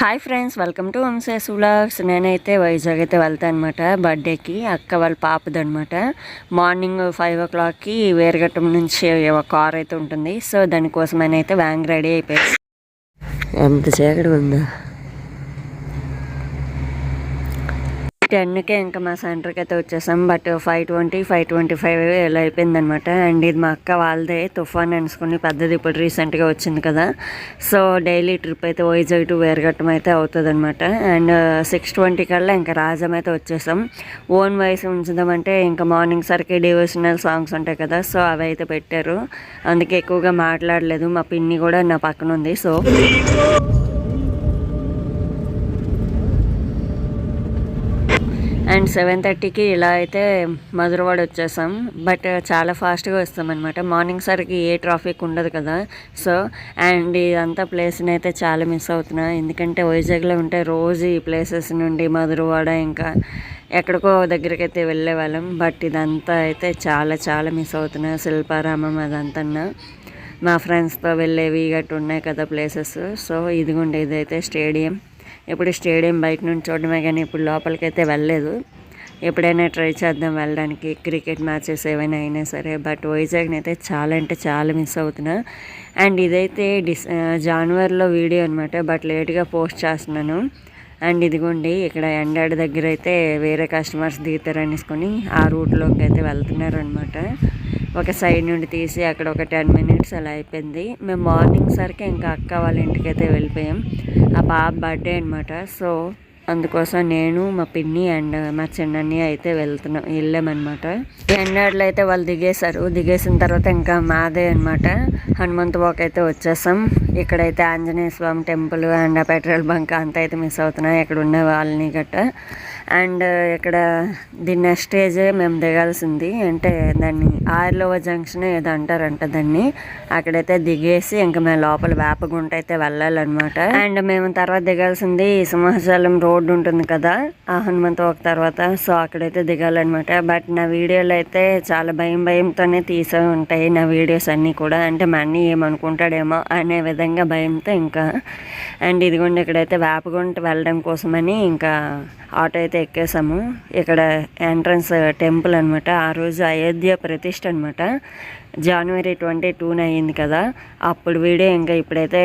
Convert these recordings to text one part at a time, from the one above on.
Hi friends welcome to Vamshi's vlogs నేనైతే వైజాగ్ అయితే వెళ్తాను అనమాట బర్త్డేకి. అక్క వాళ్ళ పాపదనమాట మార్నింగ్ ఫైవ్ ఓ క్లాక్కి వేరగట్టం నుంచి ఒక కార్ అయితే ఉంటుంది. సో దానికోసం అయితే వ్యాంగ్ రెడీ అయిపోయింది. ఎంత చీకటి ఉందా? టెన్కే ఇంకా మా సెంటర్కి అయితే వచ్చేసాం. But five twenty five twenty five ఇలా అయిపోయిందనమాట అండ్ ఇది మా అక్క వాళ్ళదే తుఫాన్ అనుకుని పెద్దది ఇప్పుడు రీసెంట్గా వచ్చింది కదా. సో డైలీ ట్రిప్ అయితే వైజాగ్ టు వేరగట్టం అయితే అవుతుంది అనమాట అండ్ సిక్స్ ట్వంటీ కల్లా ఇంకా రాజం అయితే వచ్చేసాం. ఓన్ వాయిస్ ఉంచుదామంటే ఇంకా మార్నింగ్ సరికి డివోషనల్ సాంగ్స్ ఉంటాయి కదా. సో అవి అయితే పెట్టారు. అందుకే ఎక్కువగా మాట్లాడలేదు. మా పిన్ని కూడా నా పక్కన ఉంది. సో అండ్ సెవెన్ థర్టీకి ఇలా అయితే మధురవాడ వచ్చేసాం. బట్ చాలా ఫాస్ట్గా వస్తాం మార్నింగ్ సరికి ఏ ట్రాఫిక్ ఉండదు కదా. సో అండ్ ఇదంతా ప్లేస్ని అయితే చాలా మిస్ అవుతున్నా. ఎందుకంటే వైజాగ్లో ఉంటే రోజు ఈ ప్లేసెస్ నుండి మధురవాడ ఇంకా ఎక్కడికో దగ్గరికి అయితే వెళ్ళేవాళ్ళం బట్ ఇదంతా అయితే చాలా చాలా మిస్ అవుతున్నా. శిల్పారామం అదంతా మా ఫ్రెండ్స్తో వెళ్ళేవి గట్టు ఉన్నాయి కదా ప్లేసెస్. సో ఇదిగుండే ఇదైతే స్టేడియం. ఇప్పుడు స్టేడియం బయట నుంచి చూడడమే కానీ ఇప్పుడు లోపలికైతే వెళ్ళలేదు. ఎప్పుడైనా ట్రై చేద్దాం వెళ్ళడానికి క్రికెట్ మ్యాచెస్ ఏమైనా అయినా సరే. బట్ వైజాగ్ని అయితే చాలా అంటే చాలా మిస్ అవుతున్నా. అండ్ ఇదైతే డిస్ జనవరిలో వీడియో అనమాట బట్ లేట్గా పోస్ట్ చేస్తున్నాను. అండ్ ఇదిగోండి ఇక్కడ ఎండాడి దగ్గర అయితే వేరే కస్టమర్స్ దిగుతారనేసుకొని ఆ రూట్లోకి అయితే వెళ్తున్నారు అనమాట ఒక సైడ్ నుండి తీసి అక్కడ ఒక టెన్ మినిట్స్ అలా అయిపోయింది. మేము మార్నింగ్ సరికి ఇంకా అక్క వాళ్ళ ఇంటికైతే వెళ్ళిపోయాం. ఆ పాప బర్త్డే అనమాట సో అందుకోసం నేను మా పిన్ని అండ్ మా చిన్నన్ని అయితే వెళ్తున్నాం వెళ్ళామన్నమాట. ఎండాడలో అయితే వాళ్ళు దిగేశారు. దిగేసిన తర్వాత ఇంకా మాదే అనమాట హనుమంత్ వాక్ అయితే వచ్చేసాం. ఇక్కడైతే Anjaneya Swamy temple and petrol bunk అంతా అయితే మిస్ అవుతున్నాయి. ఇక్కడ ఉన్న వాళ్ళని గట్ట అండ్ ఇక్కడ దీని నెక్స్ట్ స్టేజ్ మేము దిగాల్సింది. అంటే దాన్ని ఆర్లోవ జంక్షన్ ఏదో అంటారంట దాన్ని. అక్కడైతే దిగేసి ఇంకా మేము లోపల వేపగుంట అయితే వెళ్ళాలన్నమాట. అండ్ మేము తర్వాత దిగాల్సింది సింహాచలం రోడ్డు ఉంటుంది కదా ఆ హనుమంత ఒక తర్వాత. సో అక్కడైతే దిగాలన్నమాట. బట్ నా వీడియోలు అయితే చాలా భయం భయంతోనే తీసే ఉంటాయి నా వీడియోస్ అన్నీ కూడా. అంటే మా అన్నీ ఏమనుకుంటాడేమో అనే విధంగా భయంతో ఇంకా. అండ్ ఇదిగోండి ఇక్కడైతే వేపగుంట వెళ్ళడం కోసమని ఇంకా ఆటో అయితే ఎక్కేసాము. ఇక్కడ ఎంట్రన్స్ టెంపుల్ అనమాట ఆ రోజు అయోధ్య ప్రతిష్ట అనమాట జనవరి ట్వంటీ టూన అయ్యింది కదా. అప్పుడు వీడియో ఇంకా ఇప్పుడైతే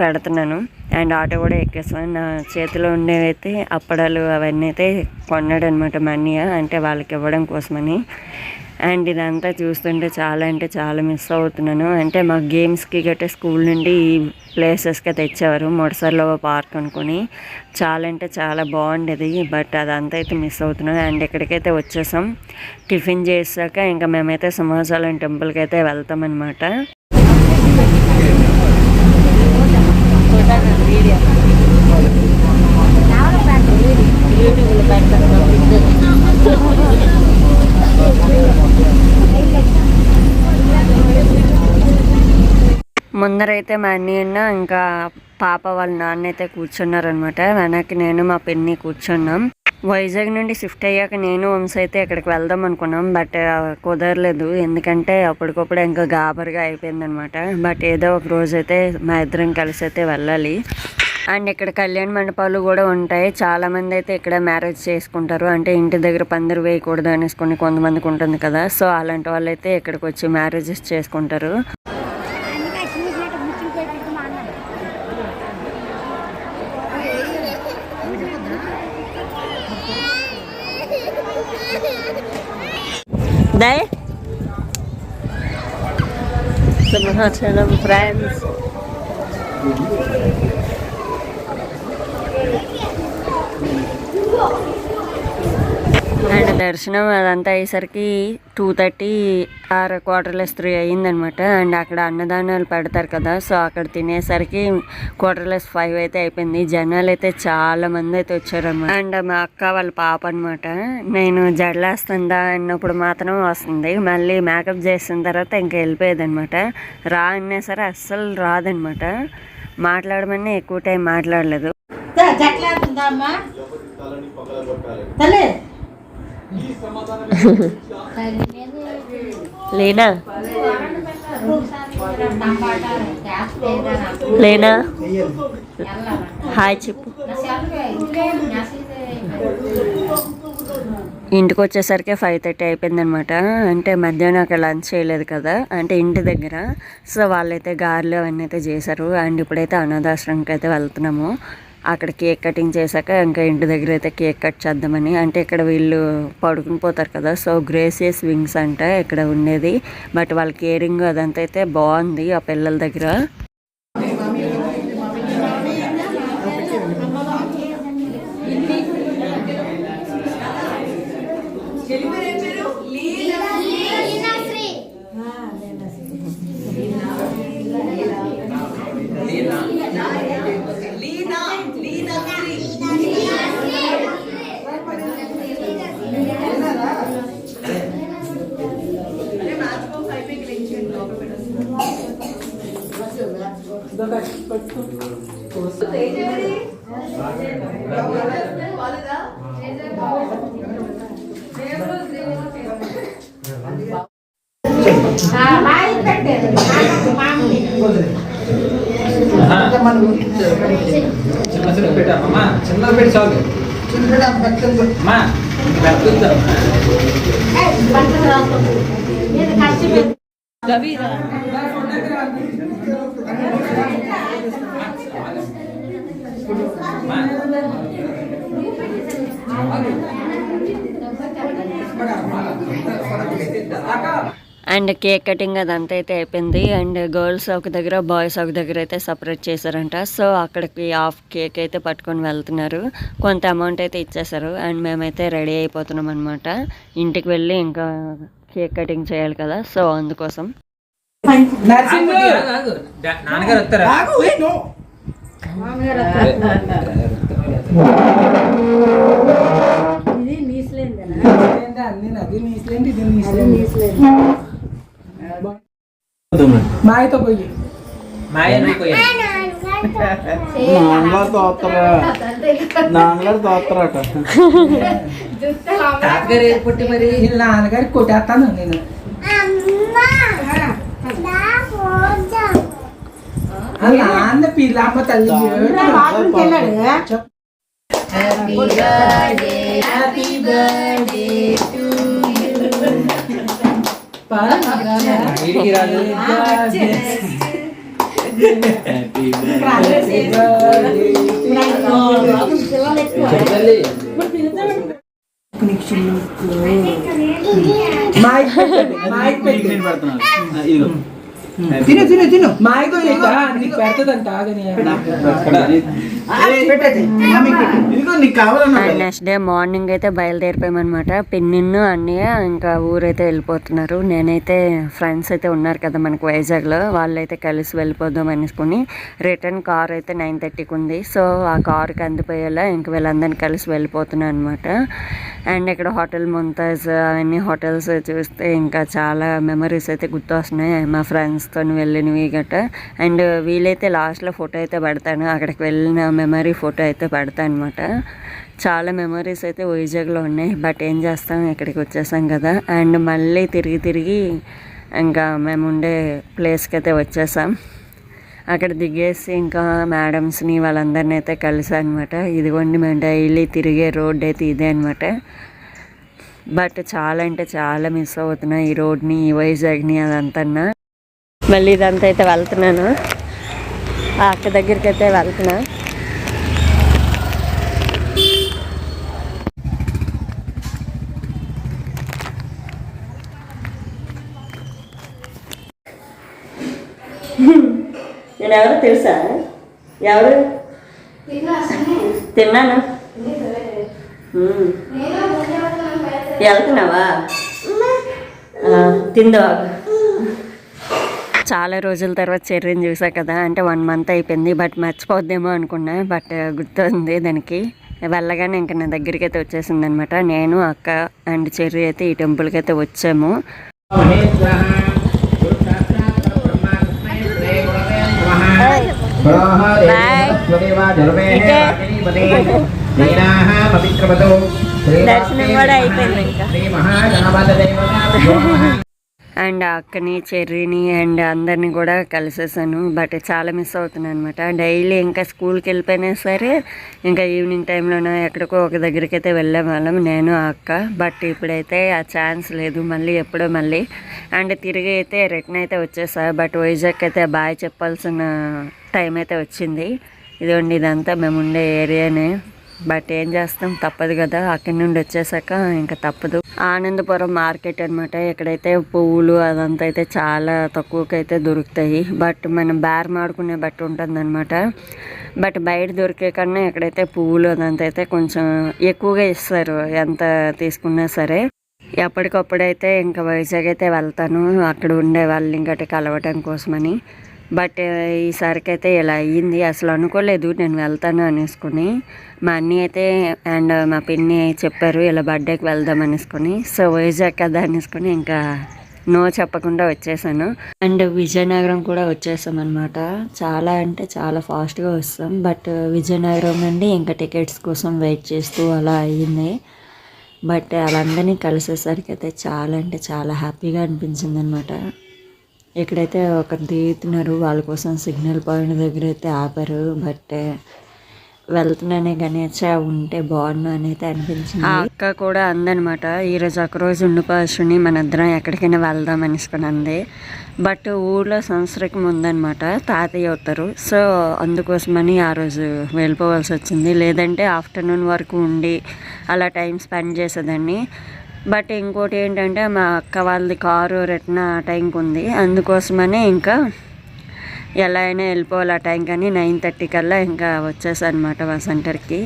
పెడుతున్నాను. అండ్ ఆటో కూడా ఎక్కేసాను నా చేతిలో ఉండేవైతే అప్పడాలు అవన్నీ అయితే కొన్నాడనమాట అనమాట అంటే వాళ్ళకి ఇవ్వడం కోసమని. అండ్ ఇదంతా చూస్తుంటే చాలా అంటే చాలా మిస్ అవుతున్నాను. అంటే మా గేమ్స్కి గట్రా స్కూల్ నుండి ఈ ప్లేసెస్కి తెచ్చేవారు. మొడసర్లో పార్క్ అనుకుని. చాలా అంటే చాలా బాగుండేది. బట్ అదంతా అయితే మిస్ అవుతున్నాను. అండ్ ఇక్కడికైతే వచ్చేసాం. టిఫిన్ చేసాక ఇంకా మేమైతే సింహాచలం టెంపుల్కి అయితే వెళ్తామన్నమాట. అందరైతే మా అన్నయ్య ఇంకా పాప వాళ్ళ నాన్న అయితే కూర్చున్నారనమాట వెనక్కి నేను మా పిన్ని కూర్చున్నాం. వైజాగ్ నుండి షిఫ్ట్ అయ్యాక నేను వంశ అయితే ఇక్కడికి వెళ్దాం అనుకున్నాం బట్ కుదరలేదు. ఎందుకంటే అప్పటికప్పుడు ఇంకా గాబరిగా అయిపోయింది అనమాట బట్ ఏదో ఒక రోజు అయితే మా ఇద్దరం కలిసి అయితే వెళ్ళాలి. అండ్ ఇక్కడ కళ్యాణ మండపాలు కూడా ఉంటాయి. చాలా మంది అయితే ఇక్కడ మ్యారేజ్ చేసుకుంటారు. అంటే ఇంటి దగ్గర పందిరి వేయకూడదు అనేసుకుని కొంతమందికి ఉంటుంది కదా. సో అలాంటి వాళ్ళు అయితే ఇక్కడికి వచ్చి మ్యారేజెస్ చేసుకుంటారు. Day? Some hot and friends. And దర్శనం అదంతా అయ్యేసరికి two thirty or quarter less three అయ్యిందనమాట and అక్కడ అన్నదానాలు పెడతారు కదా సో అక్కడ తినేసరికి క్వార్టర్లెస్ ఫైవ్ అయితే అయిపోయింది. జనాలు అయితే చాలా మంది అయితే వచ్చారన్నమాట. అండ్ మా అక్క వాళ్ళ పాప అనమాట నేను జడలేస్తుందా అన్నప్పుడు మాత్రం వస్తుంది. మళ్ళీ మేకప్ చేసిన తర్వాత ఇంకా వెళ్ళిపోయేది అనమాట రా అన్నా సరే అస్సలు రాదనమాట మాట్లాడమని ఎక్కువ టైం మాట్లాడలేదు. జట్లేస్తుందా అమ్మా? తల్లి. లేనా? లేనా? హాయ్ చెప్పు. ఇంటికి వచ్చేసరికి ఫైవ్ థర్టీ అయిపోయింది అనమాట అంటే మధ్యాహ్నం అక్కడ లంచ్ చేయలేదు కదా. అంటే ఇంటి దగ్గర. సో వాళ్ళైతే గారెలు అవన్నీ అయితే చేశారు. అండ్ ఇప్పుడైతే అనాథాశ్రమంకి అయితే వెళ్తున్నాము. అక్కడ కేక్ కటింగ్ చేశాక ఇంకా ఇంటి దగ్గర అయితే కేక్ కట్ చేద్దామని అంటే ఇక్కడ వీళ్ళు పడుకుని పోతారు కదా సో గ్రేసియస్ వింగ్స్ అంట ఇక్కడ ఉండేది. బట్ వాళ్ళ కేరింగ్ అదంతా అయితే బాగుంది ఆ పిల్లల దగ్గర. చిన్న చిన్న పెట్టమ్మా. చిన్న పెట్టి చాలు పెద్దమ్మా అండ్ కేక్ కటింగ్ అదంతా అయితే అయిపోయింది. అండ్ గర్ల్స్ ఒక దగ్గర బాయ్స్ ఒక దగ్గర అయితే సపరేట్ చేశారంట. సో అక్కడికి హాఫ్ కేక్ అయితే పట్టుకొని వెళ్తున్నారు. కొంత అమౌంట్ అయితే ఇచ్చేసారు అండ్ మేమైతే రెడీ అయిపోతున్నాం అనమాట ఇంటికి వెళ్ళి ఇంకా కేక్ కటింగ్ చేయాలి కదా. సో అందుకోసం. నర్సింగ్ ఆగు, ఆగు. డా- నాన్నగారు వస్తారా? ఆగు ఏ నో. ఏంటి అన్ని ఇది నీసులేంటి మాయతో పోయి. నాన్నగారు తోస్తారా నాన్నగారు నాన్నగారికి కొట్టేస్తాను నేను. ఆ నాన్న పిల్లమ్మ తల్లి రాదు మాయకి పెట్టండి, మాయకి పెట్టండి. ఇదిగో. తిను తిను తిను. మాయతో పెడతదంట ఆగని నెక్స్ట్ డే మార్నింగ్ అయితే బయలుదేరిపోయామన్నమాట. పిన్నిన్ను అన్నయ్య ఇంకా ఊరైతే వెళ్ళిపోతున్నారు. నేనైతే ఫ్రెండ్స్ అయితే ఉన్నారు కదా మనకు వైజాగ్లో. వాళ్ళైతే కలిసి వెళ్ళిపోదాం అనుకుని రిటర్న్ కార్ అయితే నైన్ థర్టీకి ఉంది. సో ఆ కార్కి అందిపోయేలా ఇంక వీళ్ళందరినీ కలిసి వెళ్ళిపోతున్నాను అనమాట అండ్ ఇక్కడ హోటల్ ముంతాజ్ అవన్నీ హోటల్స్ చూస్తే ఇంకా చాలా మెమరీస్ అయితే గుర్తొస్తున్నాయి. మా తీసుకొని వెళ్ళినవి గట్ట. అండ్ వీలైతే లాస్ట్లో ఫోటో అయితే పెడతాను. అక్కడికి వెళ్ళిన మెమరీ ఫోటో అయితే పెడతాను అనమాట చాలా మెమరీస్ అయితే వైజాగ్లో ఉన్నాయి. బట్ ఏం చేస్తాం? ఇక్కడికి వచ్చేసాం కదా. అండ్ మళ్ళీ తిరిగి తిరిగి ఇంకా మేము ఉండే ప్లేస్కి అయితే వచ్చేసాం. అక్కడ దిగేసి ఇంకా మేడమ్స్ని వాళ్ళందరినీ అయితే కలిసా అనమాట ఇదిగోండి మేము డైలీ తిరిగే రోడ్ అయితే ఇదే అనమాట బట్ చాలా అంటే చాలా మిస్ అవుతున్నాయి ఈ రోడ్ని ఈ వైజాగ్ని అదంతన్నా మళ్ళీ ఇదంతా అయితే వెళ్తున్నాను. ఆ అక్క దగ్గరికి అయితే వెళ్తున్నా. నేను ఎవరు తెలుసా? ఎవరు? తిన్నాను. వెళ్తున్నావా? ఆ, చాలా రోజుల తర్వాత చెర్రీని చూసా కదా అంటే వన్ మంత్ అయిపోయింది. బట్ మర్చిపోద్దేమో అనుకున్నా బట్ గుర్తుంది దానికి. వెళ్ళగానే ఇంకా నా దగ్గరికి అయితే వచ్చేసింది అనమాట నేను అక్క అండ్ చెర్రీ అయితే ఈ టెంపుల్కి అయితే వచ్చాము. దర్శనం కూడా అయిపోయింది ఇంకా. అండ్ అక్కని చెర్రీని అండ్ అందరినీ కూడా కలిసేసాను. బట్ చాలా మిస్ అవుతున్నాను అనమాట డైలీ ఇంకా స్కూల్కి వెళ్ళిపోయినా సరే ఇంకా ఈవినింగ్ టైంలోనే ఎక్కడికో ఒక దగ్గరికి అయితే వెళ్ళే వాళ్ళం నేను ఆ అక్క. బట్ ఇప్పుడైతే ఆ ఛాన్స్ లేదు మళ్ళీ ఎప్పుడో మళ్ళీ. అండ్ తిరిగి అయితే రిటర్న్ అయితే వచ్చేసా. బట్ వైజాగ్ అయితే బాయ్ చెప్పాల్సిన టైం అయితే వచ్చింది. ఇదిగోండి ఇదంతా మేము ఉండే ఏరియానే. బట్ ఏం చేస్తాం తప్పదు కదా. అక్కడి నుండి వచ్చేసాక ఇంకా తప్పదు. ఆనందపురం మార్కెట్ అనమాట ఇక్కడైతే పువ్వులు అదంతా అయితే చాలా తక్కువకైతే అయితే దొరుకుతాయి. బట్ మనం బేర్ మాడుకునే బట్టి ఉంటుంది బట్ బయట దొరికే కన్నా ఇక్కడైతే పువ్వులు అదంతా అయితే కొంచెం ఎక్కువగా ఇస్తారు ఎంత తీసుకున్నా సరే. ఎప్పటికప్పుడైతే ఇంకా వైజాగ్ అయితే వెళ్తాను. అక్కడ ఉండే వాళ్ళు ఇంకటి కలవటం కోసమని. బట్ ఈసారికి అయితే ఇలా అయ్యింది. అసలు అనుకోలేదు నేను వెళ్తాను అనేసుకుని. మా అన్నీ అయితే అండ్ మా పిన్ని చెప్పారు ఇలా బర్త్డేకి వెళ్దాం అనేసుకొని. సో వైజాగ్ కదా అనేసుకొని ఇంకా నో చెప్పకుండా వచ్చేసాను. అండ్ విజయనగరం కూడా వచ్చేసాం అనమాట చాలా అంటే చాలా ఫాస్ట్గా వస్తాం. బట్ విజయనగరం నుండి ఇంకా టికెట్స్ కోసం వెయిట్ చేస్తూ అలా అయ్యింది. బట్ వాళ్ళందరినీ కలిసేసరికి అయితే చాలా అంటే చాలా హ్యాపీగా అనిపించింది అనమాట ఇక్కడైతే ఒకరు దిగుతున్నారు వాళ్ళ కోసం సిగ్నల్ పాయింట్ దగ్గర అయితే ఆపారు. బట్ వెళ్తున్నానే కానీ చా ఉంటే బాగుండు అని అయితే అనిపించింది. ఆ అక్క కూడా అందనమాట ఈరోజు ఒక రోజు ఉండిపోవచ్చుని మన ఎక్కడికైనా వెళ్దాం అనుకుని అంది. బట్ ఊళ్ళో సంవత్సరం ఉందన్నమాట తాతయ్య అవుతారు సో అందుకోసమని ఆ రోజు వెళ్ళిపోవాల్సి వచ్చింది. లేదంటే ఆఫ్టర్నూన్ వరకు ఉండి అలా టైం స్పెండ్ చేసేదాన్ని. బట్ ఇంకోటి ఏంటంటే మా అక్క వాళ్ళది కారు రిటర్న్ ఆ టైంకి ఉంది. అందుకోసమనే ఇంకా ఎలా అయినా వెళ్ళిపోవాలి ఆ టైం కానీ నైన్ థర్టీ కల్లా ఇంకా వచ్చేసాను అనమాట మా సెంటర్కి.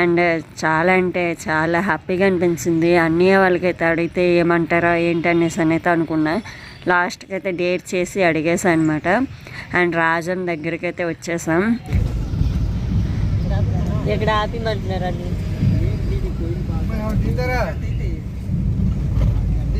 అండ్ చాలా అంటే చాలా హ్యాపీగా అనిపించింది. అన్నయ్య వాళ్ళకైతే అడిగితే ఏమంటారా ఏంటి అనేసి అని అయితే అనుకున్నా. లాస్ట్కి అయితే డేట్ చేసి అడిగేసాను అనమాట అండ్ రాజన్ దగ్గరికి అయితే వచ్చేసాం. ఇక్కడ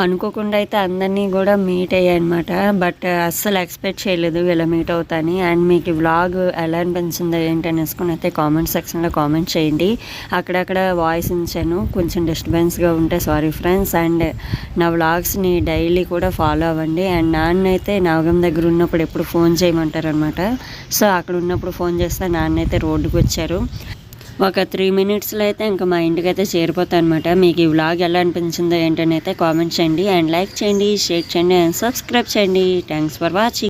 అనుకోకుండా అయితే అందరినీ కూడా మీట్ అయ్యాయన్నమాట బట్ అస్సలు ఎక్స్పెక్ట్ చేయలేదు వీళ్ళ మీట్ అవుతాని. అండ్ మీకు ఈ వ్లాగ్ ఎలా అనిపించిందో ఏంటి అనేసుకుని అయితే కామెంట్ సెక్షన్లో కామెంట్ చేయండి. అక్కడక్కడ వాయిస్ ఇచ్చాను కొంచెం డిస్టర్బెన్స్గా ఉంటే సారీ ఫ్రెండ్స్ అండ్ నా వ్లాగ్స్ని డైలీ కూడా ఫాలో అవ్వండి. అండ్ నాన్న అయితే నాగం దగ్గర ఉన్నప్పుడు ఎప్పుడు ఫోన్ చేయమంటారు అనమాట సో అక్కడ ఉన్నప్పుడు ఫోన్ చేస్తే నాన్న అయితే రోడ్డుకు వచ్చారు ఒక త్రీ మినిట్స్లో అయితే ఇంకా మా ఇంటికి అయితే చేరిపోతాను అనమాట మీకు ఈ వ్లాగ్ ఎలా అనిపించిందో ఏంటని అయితే కామెంట్ చేయండి. అండ్ లైక్ చేయండి షేర్ చేయండి అండ్ సబ్స్క్రైబ్ చేయండి. Thanks for watching